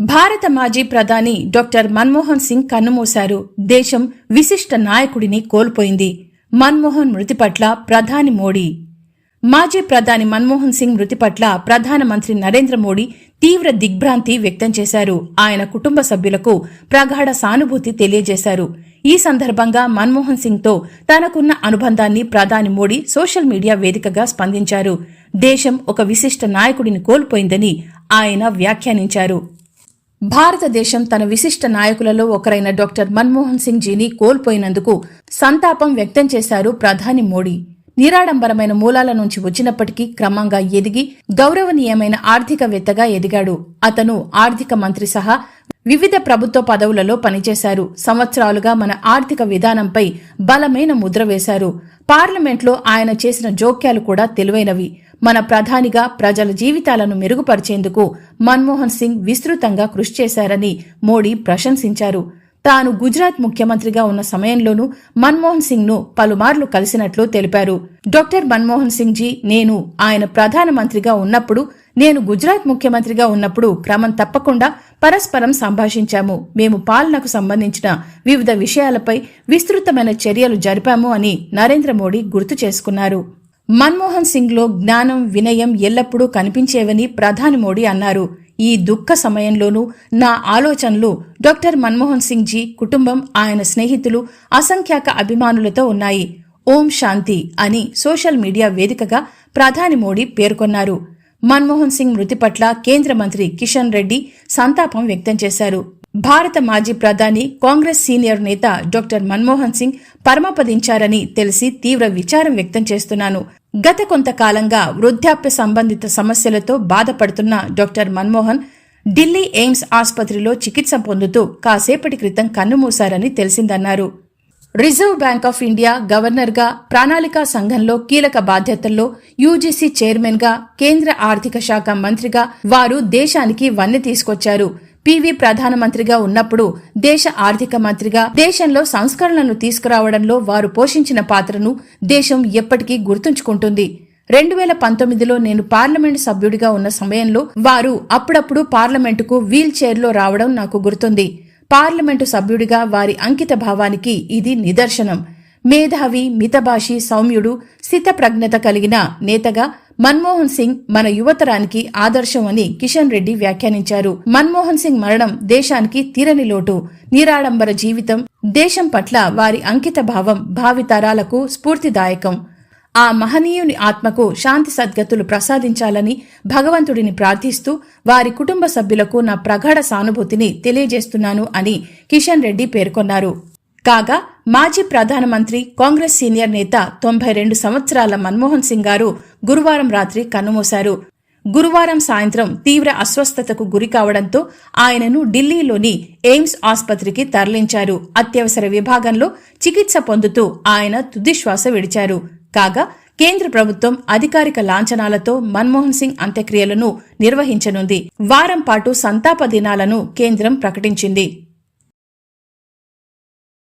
భారత మాజీ ప్రధాని డాక్టర్ మన్మోహన్ సింగ్ కన్నుమూశారు. దేశం విశిష్ట నాయకుడిని కోల్పోయింది. మన్మోహన్ మృతి పట్ల ప్రధాని మోడీ. మాజీ ప్రధాని మన్మోహన్ సింగ్ మృతి పట్ల ప్రధానమంత్రి నరేంద్ర మోడీ తీవ్ర దిగ్భ్రాంతి వ్యక్తం చేశారు. ఆయన కుటుంబ సభ్యులకు ప్రగాఢ సానుభూతి తెలియజేశారు. ఈ సందర్భంగా మన్మోహన్ సింగ్తో తనకున్న అనుబంధాన్ని ప్రధాని మోడీ సోషల్ మీడియా వేదికగా స్పందించారు. దేశం ఒక విశిష్ట నాయకుడిని కోల్పోయిందని ఆయన వ్యాఖ్యానించారు. భారతదేశం తన విశిష్ట నాయకులలో ఒకరైన డాక్టర్ మన్మోహన్ సింగ్ జీని కోల్పోయినందుకు సంతాపం వ్యక్తం చేశారు ప్రధాని మోడీ. నిరాడంబరమైన మూలాల నుంచి వచ్చినప్పటికీ క్రమంగా ఎదిగి గౌరవనీయమైన ఆర్థికవేత్తగా ఎదిగాడు. అతను ఆర్థిక మంత్రి సహా వివిధ ప్రభుత్వ పదవులలో పనిచేశారు. సంవత్సరాలుగా మన ఆర్థిక విధానంపై బలమైన ముద్ర వేశారు. పార్లమెంట్లో ఆయన చేసిన జోక్యాలు కూడా తెలివైనవి. మన ప్రధానిగా ప్రజల జీవితాలను మెరుగుపరిచేందుకు మన్మోహన్ సింగ్ విస్తృతంగా కృషి చేశారని మోడీ ప్రశంసించారు. తాను గుజరాత్ ముఖ్యమంత్రిగా ఉన్న సమయంలోనూ మన్మోహన్ సింగ్ను పలుమార్లు కలిసినట్లు తెలిపారు. డాక్టర్ మన్మోహన్ సింగ్ జీ నేను ఆయన ప్రధానమంత్రిగా ఉన్నప్పుడు నేను గుజరాత్ ముఖ్యమంత్రిగా ఉన్నప్పుడు క్రమం తప్పకుండా పరస్పరం సంభాషించాము. మేము పాలనకు సంబంధించిన వివిధ విషయాలపై విస్తృతమైన చర్యలు జరిపాము అని నరేంద్ర మోడీ గుర్తు చేసుకున్నారు. మన్మోహన్ సింగ్లో జ్ఞానం వినయం ఎల్లప్పుడూ కనిపించేవని ప్రధాని మోడీ అన్నారు. ఈ దుఃఖ సమయంలోనూ నా ఆలోచనలు డాక్టర్ మన్మోహన్ సింగ్ జీ కుటుంబం ఆయన స్నేహితులు అసంఖ్యాక అభిమానులతో ఉన్నాయి. ఓం శాంతి అని సోషల్ మీడియా వేదికగా ప్రధాని మోడీ పేర్కొన్నారు. మన్మోహన్ సింగ్ మృతి పట్ల కేంద్ర మంత్రి కిషన్ రెడ్డి సంతాపం వ్యక్తం చేశారు. భారత మాజీ ప్రధాని కాంగ్రెస్ సీనియర్ నేత డాక్టర్ మన్మోహన్ సింగ్ పరమపదించారని తెలిసి తీవ్ర విచారం వ్యక్తం చేస్తున్నాను. గత కొంతకాలంగా వృద్ధాప్య సంబంధిత సమస్యలతో బాధపడుతున్న డాక్టర్ మన్మోహన్ ఢిల్లీ ఎయిమ్స్ ఆసుపత్రిలో చికిత్స పొందుతూ కాసేపటి క్రితం కన్నుమూశారని తెలిసిందన్నారు. రిజర్వ్ బ్యాంక్ ఆఫ్ ఇండియా గవర్నర్గా ప్రణాళికా సంఘంలో కీలక బాధ్యతల్లో యూజీసీ చైర్మన్గా కేంద్ర ఆర్థిక శాఖ మంత్రిగా వారు దేశానికి వన్నె తీసుకొచ్చారు. పివి ప్రధానమంత్రిగా ఉన్నప్పుడు దేశ ఆర్థిక మంత్రిగా దేశంలో సంస్కరణలను తీసుకురావడంలో వారు పోషించిన పాత్రను దేశం ఎప్పటికీ గుర్తుంచుకుంటుంది. రెండు వేల పంతొమ్మిదిలో నేను పార్లమెంటు సభ్యుడిగా ఉన్న సమయంలో వారు అప్పుడప్పుడు పార్లమెంటుకు వీల్ చైర్లో రావడం నాకు గుర్తుంది. పార్లమెంటు సభ్యుడిగా వారి అంకిత భావానికి ఇది నిదర్శనం. మేధావి మితభాషి సౌమ్యుడు స్థితప్రజ్ఞత కలిగిన నేతగా మన్మోహన్ సింగ్ మన యువతరానికి ఆదర్శం అని కిషన్ రెడ్డి వ్యాఖ్యానించారు. మన్మోహన్ సింగ్ మరణం దేశానికి తీరని లోటు. నిరాడంబర జీవితం దేశం పట్ల వారి అంకిత భావం భావితరాలకు స్ఫూర్తిదాయకం. ఆ మహనీయుని ఆత్మకు శాంతి సద్గతులు ప్రసాదించాలని భగవంతుడిని ప్రార్థిస్తూ వారి కుటుంబ సభ్యులకు నా ప్రగాఢ సానుభూతిని తెలియజేస్తున్నాను అని కిషన్ రెడ్డి పేర్కొన్నారు. కాగా మాజీ ప్రధానమంత్రి కాంగ్రెస్ సీనియర్ నేత తొంభై రెండు సంవత్సరాల మన్మోహన్ సింగ్ గారు గురువారం రాత్రి కన్నుమూశారు. గురువారం సాయంత్రం తీవ్ర అస్వస్థతకు గురి కావడంతో ఆయనను ఢిల్లీలోని ఎయిమ్స్ ఆసుపత్రికి తరలించారు. అత్యవసర విభాగంలో చికిత్స పొందుతూ ఆయన తుదిశ్వాస విడిచారు. కాగా కేంద్ర ప్రభుత్వం అధికారిక లాంఛనాలతో మన్మోహన్ సింగ్ అంత్యక్రియలను నిర్వహించనుంది. వారం పాటు సంతాప దినాలను కేంద్రం ప్రకటించింది.